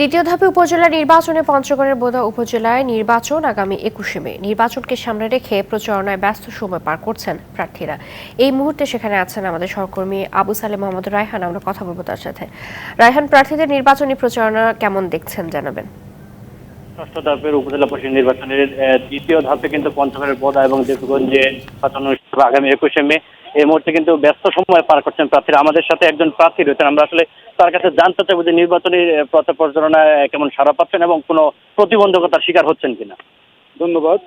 দ্বিতীয় ধাপে উপজেলা নির্বাচনে পঞ্চগড়ের বোদা উপজেলায় নির্বাচন আগামী একুশে মে। নির্বাচনকে সামনে রেখে প্রচারণায় ব্যস্ত সময় পার করছেন প্রার্থীরা। এই মুহূর্তে সেখানে আছেন আমাদের সহকর্মী আবু সালে মোহাম্মদ রায়হান। আমরা কথা বলব তার সাথে। রায়হান, প্রার্থীদের নির্বাচনী প্রচারণা কেমন দেখছেন, জানাবেন? ষষ্ঠ ধাপের উপজেলা পরিষদ নির্বাচনের দ্বিতীয় ধাপে কিন্তু পঞ্চগড়ের বোদা এবং দেবগঞ্জে আগামী একুশে মে। এই মুহূর্তে কিন্তু ব্যস্ত সময় পার করছেন প্রার্থীরা। আমাদের সাথে একজন প্রার্থী রয়েছেন। আমরা আসলে তার কাছে জানতে চাইব যে নির্বাচনী প্রচার প্রচারণায় কেমন সাড়া পাচ্ছেন এবং কোনো প্রতিবন্ধকতার শিকার হচ্ছেন কিনা? ধন্যবাদ।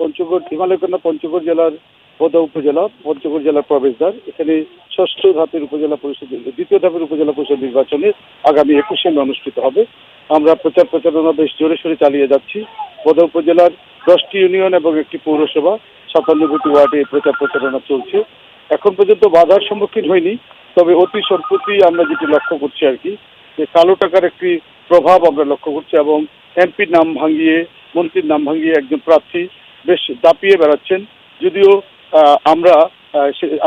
পঞ্চগড়, হিমালয়কন্যা পঞ্চগড় জেলার বোদা উপজেলা, পঞ্চগড় জেলার প্রবেশদ্বার। এখানে ষষ্ঠ ধাপের উপজেলা পরিষদ, দ্বিতীয় ধাপের উপজেলা পরিষদ নির্বাচনে আগামী একুশে মে অনুষ্ঠিত হবে। আমরা প্রচার প্রচারণা বেশ জোরে সোরে চালিয়ে যাচ্ছি। বোদা উপজেলার দশটি ইউনিয়ন এবং একটি পৌরসভা সাতান্নবটি ওয়ার্ডে প্রচার প্রচারণা চলছে। এখন পর্যন্ত বাধার সম্মুখীন হয়নি তবে অতি সম্প্রতি আমরা যেটি লক্ষ্য করছি আর কি যে কালো টাকার একটি প্রভাব আমরা লক্ষ্য করছি এবং এমপির নাম ভাঙিয়ে মন্ত্রীর নাম ভাঙিয়ে একজন প্রার্থী বেশ দাপিয়ে বেড়াচ্ছেন। যদিও আমরা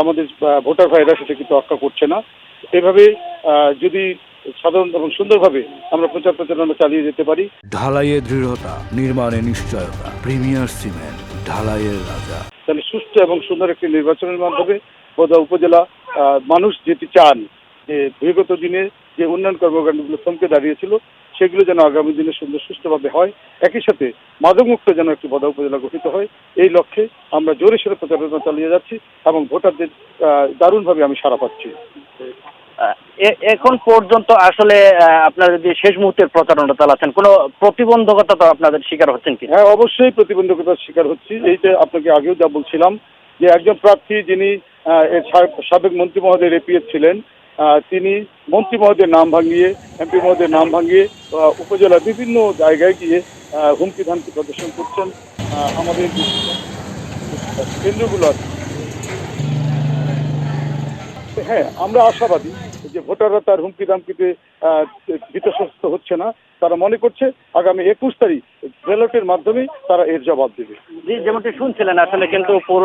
আমাদের ভোটার ভাইরা সেটা কিন্তু রক্ষা করছে না। এভাবে আহ, যদি সাধারণ এবং সুন্দরভাবে আমরা প্রচার প্রচারণা চালিয়ে যেতে পারি। ঢালাইয়ে দৃঢ়তা নির্মাণে নিশ্চয়তা প্রিমিয়ার সিমেন্ট ঢালাইয়ের রাজা। তাহলে সুষ্ঠু এবং সুন্দর একটি নির্বাচনের মাধ্যমে বোধা উপজেলা মানুষ যেটি চান যে বিগত দিনে যে উন্নয়ন কর্মকাণ্ডগুলো থমকে দাঁড়িয়েছিল সেগুলো যেন আগামী দিনে সুন্দর সুষ্ঠুভাবে হয়। একই সাথে মাদকমুক্ত যেন একটি বোধা উপজেলা গঠিত হয় এই লক্ষ্যে আমরা জোরে সোরে প্রচারণা চালিয়ে যাচ্ছি এবং ভোটারদের দারুণভাবে আমি সাড়া পাচ্ছি। এখন পর্যন্ত আসলে আহ, আপনারা যদি শেষ মুহূর্তের প্রচারণা চালাচ্ছেন কোনো প্রতিবন্ধকতা তো আপনাদের শিকার হচ্ছেন কি? হ্যাঁ অবশ্যই প্রতিবন্ধকতার শিকার হচ্ছি। এইটা আপনাকে আগেও যা বলছিলাম যে একজন প্রার্থী যিনি সাবেক মন্ত্রী মহোদয়ের এপিএস ছিলেন তিনি মন্ত্রী মহোদয়ের নাম ভাঙিয়ে এমপি মহোদয়ের নাম ভাঙিয়ে উপজেলার বিভিন্ন জায়গায় গিয়ে হুমকি ধামকি প্রদর্শন করছেন আমাদের কেন্দ্রগুলো আছে। হ্যাঁ আমরা আশাবাদী যে ভোটাররা তার হুমকি দামকিতে আহ, ভীতস্বস্ত হচ্ছে না। তারা মনে করছে আগামী একুশ তারিখ ব্যালটের মাধ্যমেই তারা এর জবাব দেবে। জি যেমনটি শুনছিলেন, আসলে কিন্তু পৌর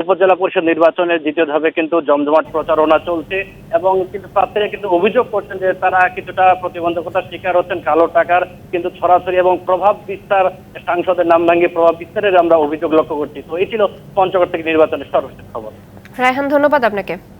উপজেলা পরিষদ নির্বাচনের দ্বিতীয় ধাপে কিন্তু জমজমাট প্রচারণা চলছে এবং কিন্তু প্রার্থীরা কিন্তু অভিযোগ করছেন যে তারা কিছুটা প্রতিবন্ধকতার শিকার হচ্ছেন কালো টাকার কিন্তু ছড়াছড়ি এবং প্রভাব বিস্তার সাংসদের নাম ভাঙিয়ে প্রভাব বিস্তারের আমরা অভিযোগ লক্ষ্য করছি। তো এই ছিল পঞ্চগড় থেকে নির্বাচনের সর্বশেষ খবর। রায়হান, ধন্যবাদ আপনাকে।